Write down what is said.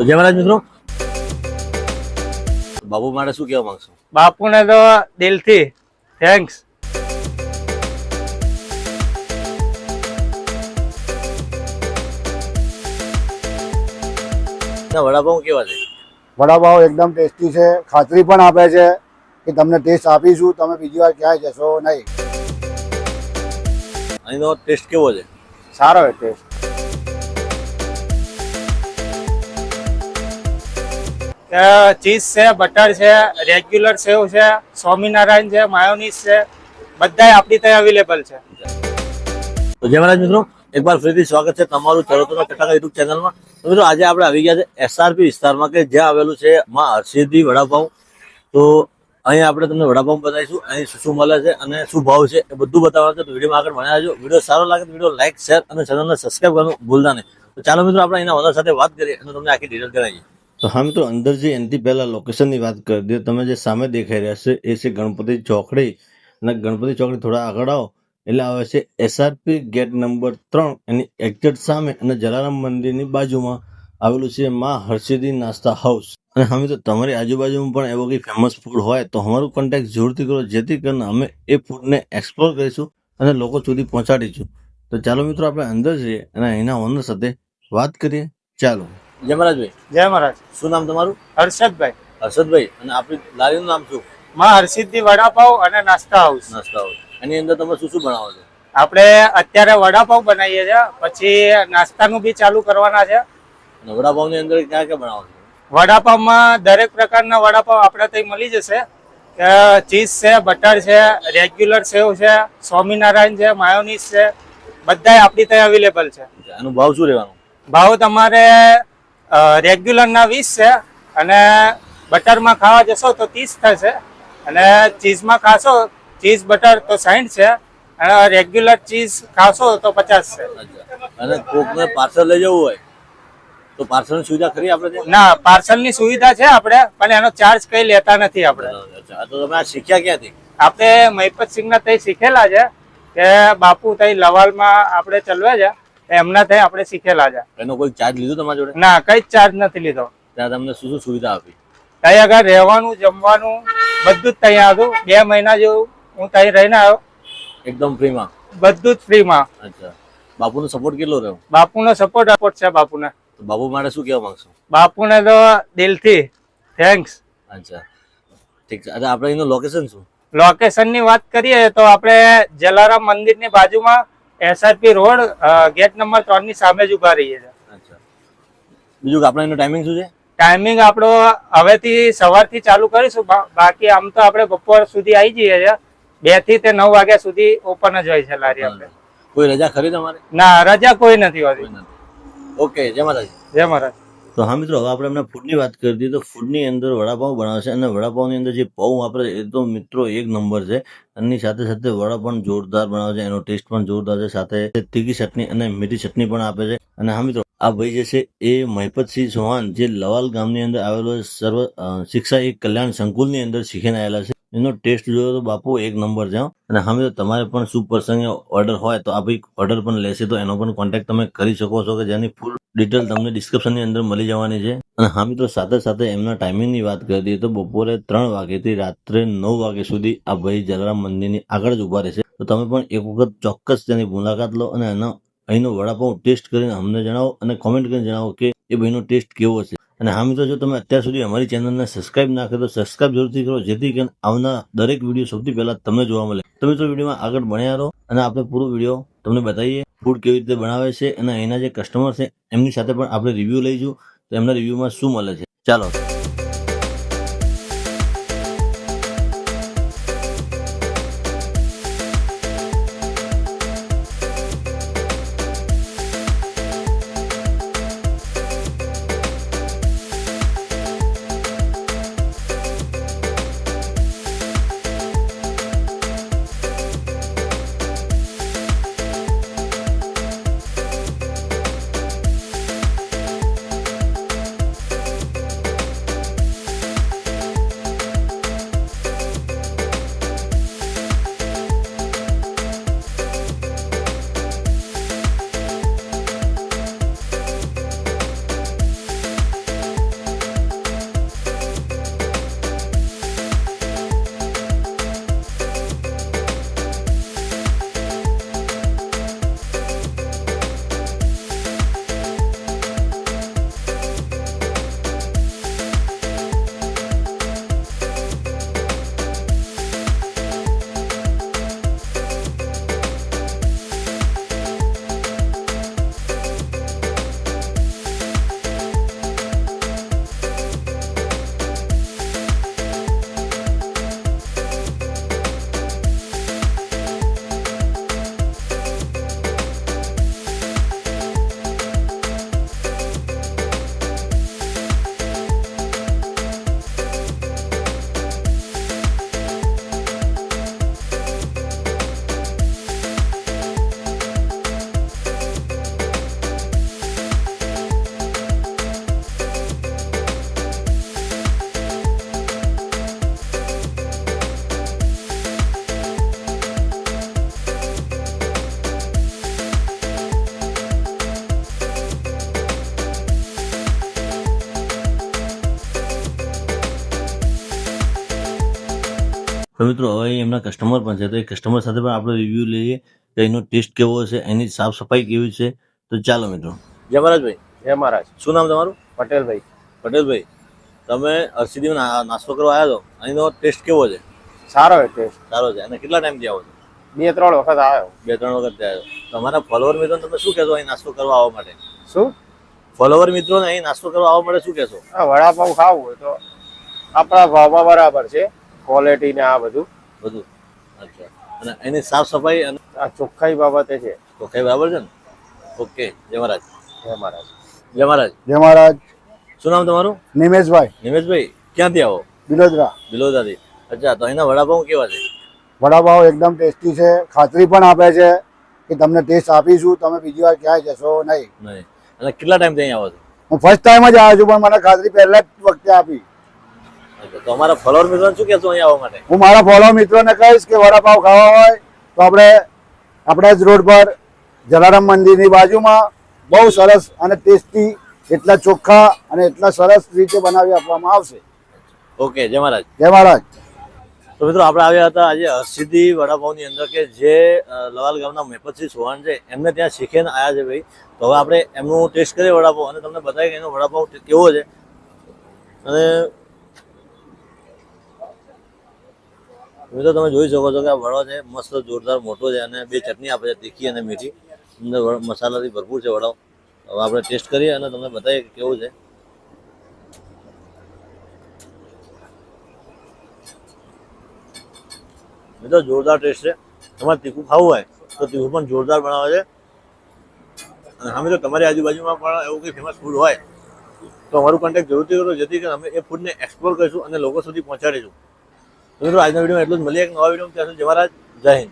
તો જય મહારાજ મિત્રો. બાપુ માટે શું કહેવા માંગશો? બાપુને તો દિલથી થેન્ક્સ વડાપાઉં કેવા છે? વડાપાવ એકદમ ટેસ્ટી છે. ખાતરી પણ આપે છે કે તમને ટેસ્ટ આપીશું તમે બીજી વાર ક્યાંય જશો નહીં. અહીંનો ટેસ્ટ કેવો છે? સારો છે ટેસ્ટ ચીઝ છે, બટર છે, રેગ્યુલર સેવ છે, સ્વામિનારાયણ છે, માયોનીઝ છે, બધાય આપણી ત્યાં અવેલેબલ છે. તો જય મહારાજ મિત્રો, એકવાર ફરીથી સ્વાગત છે તમારું ચરોતરા કટાકા યુટ્યુબ ચેનલમાં. મિત્રો, આજે આપણે આવી ગયા છે એસઆરપી વિસ્તારમાં કે જ્યાં આવેલું છે માં હર્ષિદી વડાપાઉં. તો અહીં આપણે તમને વડાપાઉં બતાવીશું અહીં શું શું મળે છે અને શું ભાવ છે એ બધું બતાવવાનું છે. તો વિડીયોમાં આગળ ભણ્યા જો વીડિયો સારો લાગે તો વીડિયો લાઈક, શેર અને ચેનલને સબસ્ક્રાઈબ કરવાનું ભૂલતા નહીં. તો ચાલો મિત્રો, આપણે એના ઓનર સાથે વાત કરીએ અને તમને આખી ડિટેલ જણાવીએ. તો હા મિત્રો, અંદર જે એનથી પહેલા લોકેશનની વાત કરી દઈએ, તમે જે સામે દેખાઈ રહ્યા છે, એ છે ગણપતિ ચોકડી. અને ગણપતિ ચોકડી થોડા આગળ આવો, એટલે આવે છે એસઆરપી ગેટ નંબર ત્રણ, એની એક્ઝેક્ટ સામે અને જલારામ મંદિરની બાજુમાં આવેલું છે માં હર્ષિદી નાસ્તા હાઉસ અને હવે તો તમારી આજુબાજુમાં પણ એવો કંઈ ફેમસ ફૂડ હોય, તો અમારું કોન્ટેક્ટ જરૂરથી કરો, જેથી કરીને અમે એ ફૂડને એક્સપ્લોર કરીશું અને લોકો સુધી પહોંચાડીશું. તો ચાલો મિત્રો, આપણે અંદર જઈએ અને એના ઓનર સાથે વાત કરીએ. ચાલો. જય મહારાજભાઈ. જય મહારાજ. શું નામ તમારું? હર્ષદભાઈ. હર્ષદભાઈ અને આપણી લારીનું નામ શું? માં હરસિદ્ધિ વડાપાવ અને નાસ્તા હાઉસ. નાસ્તા હાઉસ. એની અંદર તમે શું શું બનાવો છો? આપણે અત્યારે વડાપાવ બનાવીએ છીએ પછી નાસ્તાનું બી ચાલુ કરવાના છે. અને વડાપાઉંની અંદર ક્યાં ક્યાં બનાવો છો? વડાપાવમાં દરેક પ્રકારના વડાપાવ આપણે ત્યાં મળી જશે. ચીઝ છે બટર છે રેગ્યુલર સેવ છે સ્વામિનારાયણ છે માયોનીઝ છે બધાય આપણી ત્યાં અવેલેબલ છે. આનું ભાવ શું રહેવાનું? ભાવ તમારે રેગ્યુલરના વીસ છે અને બટરમાં ખાવા જશો તો ત્રીસ થશે. અને ચીઝમાં ખાશો ચીઝ બટર તો સાઠ છે. અને રેગ્યુલર ચીઝ ખાશો તો પચાસ છે. અને કોકને પાર્સલ લઈ જવું હોય તો પાર્સલની સુવિધા ખરી આપણે? ના પાર્સલની સુવિધા છે આપણે પણ એનો ચાર્જ કઈ લેતા નથી આપણે. તો તમે આ શીખ્યા ક્યાંથી? આપણે મહિપત સિંહના તઈ શીખેલા છે કે બાપુ તઈ લવાલમાં આપણે ચલવે છે. એમના ત્યાં આપણે શીખેલા છે. એનો કોઈ ચાર્જ લીધો તમારા જોડે? ના કઈ ચાર્જ નથી લીધો. ત્યાં તમને શું શું સુવિધા આપી? ત્યાં આગળ રહેવાનું જમવાનું બધું જ ત્યાં હતું બે મહિના જેવું હું ત્યાં રહીને આવ્યો. એકદમ ફ્રીમાં બધું જ ફ્રીમાં અચ્છા. બાપુનો સપોર્ટ કેટલો રહ્યો? બાપુનો સપોર્ટ સપોર્ટ છે બાપુને. તો બાપુ મારે શું કહેવા માંગશો? બાપુને તો દિલથી થેન્ક્સ અચ્છા. ઠીક છે. આપણે એનું લોકેશન શું? લોકેશનની વાત કરીએ તો આપણે જલારામ મંદિરની બાજુમાં એસઆરપી રોડ ગેટ નંબર ત્રણની સામે જ ઊભા રહીએ છીએ. બીજું આપણે એનું ટાઈમિંગ શું છે? ટાઈમિંગ આપણો હવેથી સવારથી ચાલુ કરીશું બાકી આમ તો આપણે બપોર સુધી આવી જઈએ છીએ. બેથી તે નવ વાગ્યા સુધી ઓપન જ હોય છે લારી આપણે. કોઈ રજા ખરી તમારે? ના રજા કોઈ નથી હોતી. ઓકે જય માતાજી. જય મહારાજ તો હા મિત્રો, હવે આપણે એમના ફૂડની વાત કરી દીધી તો ફૂડની અંદર વડાપાઉં બનાવે છે અને વડાપાઉંની અંદર જે પાઉં વાપરે એ તો મિત્રો એક નંબર છે. એની સાથે સાથે વડા પણ જોરદાર બનાવે છે, એનો ટેસ્ટ પણ જોરદાર છે, સાથે તીખી ચટણી અને મીઠી ચટણી પણ આપે છે. અને હા મિત્રો, આ ભાઈ જે છે, એ મહિપતસિંહ ચૌહાણ, જે લવાલ ગામની અંદર આવેલો સર્વ શિક્ષા એક કલ્યાણ સંકુલની અંદર શીખીને આવેલા છે. એનો ટેસ્ટ જોયો તો બાપુ એક નંબર છે અને હા મિત્રો, તમારે પણ શું પ્રસંગે ઓર્ડર હોય તો આ ઓર્ડર પણ લેશે, તો એનો પણ કોન્ટેક્ટ તમે કરી શકો છો કે જેની ફૂલ ડિટેલ તમને ડિસ્ક્રિપ્શનની અંદર મળી જવાની છે. અને હામી તો સાથે સાથે એમના ટાઈમિંગની વાત કરી દઈએ તો બપોરે ત્રણ વાગ્યાથી રાત્રે નવ વાગ્યા સુધી આ ભાઈ જલારામ મંદિરની આગળ જ ઊભા રહેશે. તો તમે પણ એક વખત ચોક્કસ તેની મુલાકાત લો અને એનો, અહીંનો વડાપાઉં ટેસ્ટ કરીને અમને જણાવો અને કોમેન્ટ કરીને જણાવો કે એ ભાઈનો ટેસ્ટ કેવો છે. અને હા મિત્રો, જો તમે અત્યાર સુધી અમારી ચેનલને સબસ્ક્રાઇબ ના કરો સબસ્ક્રાઇબ જરૂરથી કરો, જેથી કરીને આવનાર દરેક વીડિયો સૌથી પહેલા તમને જોવા મળે. તો મિત્રો વિડીયોમાં આગળ ભણ્યા રહો અને આપણે પૂરો વીડિયો તમને બતાવીએ. ફૂડ કેવી રીતે બનાવે છે અને અહીંના જે કસ્ટમર છે, એમની સાથે પણ આપણે રિવ્યૂ લઈશું. તો એમના રિવ્યૂમાં શું મળે છે. ચાલો. તો મિત્રો હવે અહીં એમના કસ્ટમર પણ છે. તો એ કસ્ટમર સાથે પણ આપણે રિવ્યૂ લઈએ કે એનો ટેસ્ટ કેવો હશે એની સાફ સફાઈ કેવી છે. તો ચાલો મિત્રો. જય મહારાજભાઈ. જય મહારાજ. શું નામ તમારું? પટેલભાઈ. પટેલભાઈ તમે હરસિદ્ધિમાં નાસ્તો કરવા આવ્યા છો? અહીંનો ટેસ્ટ કેવો છે? સારો હોય ટેસ્ટ સારો છે. અને કેટલા ટાઈમથી આવો છો? બે ત્રણ વખત આવ્યો. બે ત્રણ વખત આવ્યો. તમારા ફોલોવર મિત્રો તમે શું કહેશો અહીં નાસ્તો કરવા આવવા માટે? શું? ફોલોવર મિત્રોને અહીં નાસ્તો કરવા આવવા માટે શું કહેશો? આ વડાપાઉં ખાવું હોય તો આપણા ભાવમાં બરાબર છે. ક્વોલિટી ને આ બધું. બધું. અચ્છા. અને એની સાફ સફાઈ અને આ ચોખ્ખાઈ બાબતે છે. ચોખ્ખાઈ બરાબર છે ને? ઓકે. જય મહારાજ. જય મહારાજ. જય મહારાજ. જય મહારાજ. શું નામ તમારું? નિમેશભાઈ. નિમેશભાઈ ક્યાંથી આવો? બિલોદરા. બિલોદરાથી. અચ્છા તો અહીંના વડાપાઉં કેવા છે? વડાપાઉં એકદમ ટેસ્ટી છે. ખાતરી પણ આપે છે કે તમને ટેસ્ટ આપીશું. તમે બીજી વાર ક્યાંય જશો નહીં. નહીં. અને કેટલા ટાઈમથી અહીં આવો છો? હું ફર્સ્ટ ટાઈમ જ આવ્યો છું પણ મને ખાતરી પહેલા જ વખતે આપી. તો અમારા ફોલોવર મિત્રોને શું કહેશો અહીં આવવા માટે? હું મારા ફોલો મિત્રોને કહીશ કે વડાપાવ ખાવા હોય તો આપણે આપણા જ રોડ પર જલારામ મંદિરની બાજુમાં બહુ સરસ અને ટેસ્ટી એટલા ચોખ્ખા અને એટલા સરસ રીતે બનાવી આપવામાં આવશે. ઓકે જય મહારાજ. જય મહારાજ. તો મિત્રો આપણે આવ્યા હતા આજે હરસિદ્ધિ વડાપાઉંની અંદર કે જે લવાલ ગામના મેપતસિંહ ચૌહાણ છે એમને ત્યાં શીખીને આવ્યા છે ભાઈ. તો હવે આપણે એમનું ટેસ્ટ કરીએ વડાપાઉં અને તમને બતાવીએ કે એનો વડાપાવ કેવો છે. અને મિત્રો, તમે જોઈ શકો છો કે આ વડો છે, મસ્ત, જોરદાર, મોટો છે અને બે ચટણી આપે છે તીખી અને મીઠી. અંદર મસાલાથી ભરપૂર છે વડાઓ. હવે આપણે ટેસ્ટ કરીએ અને તમને બતાવીએ કે કેવું છે. મિત્રો, જોરદાર ટેસ્ટ છે. તમારે તીખું ખાવું હોય, તો તીખું પણ જોરદાર બનાવે છે. અને હા, મિત્રો, તમારી આજુબાજુમાં પણ એવું કંઈ ફેમસ ફૂડ હોય, તો અમારું કોન્ટેક્ટ જરૂરથી કરો, જેથી કરીને અમે એ ફૂડને એક્સપ્લોર કરીશું અને લોકો સુધી પહોંચાડીશું. મિત્રો આજના વિડીયોમાં એટલું જ. મળીએ એક નવા વીડિયો ત્યાં સુધી જય હિન્દ.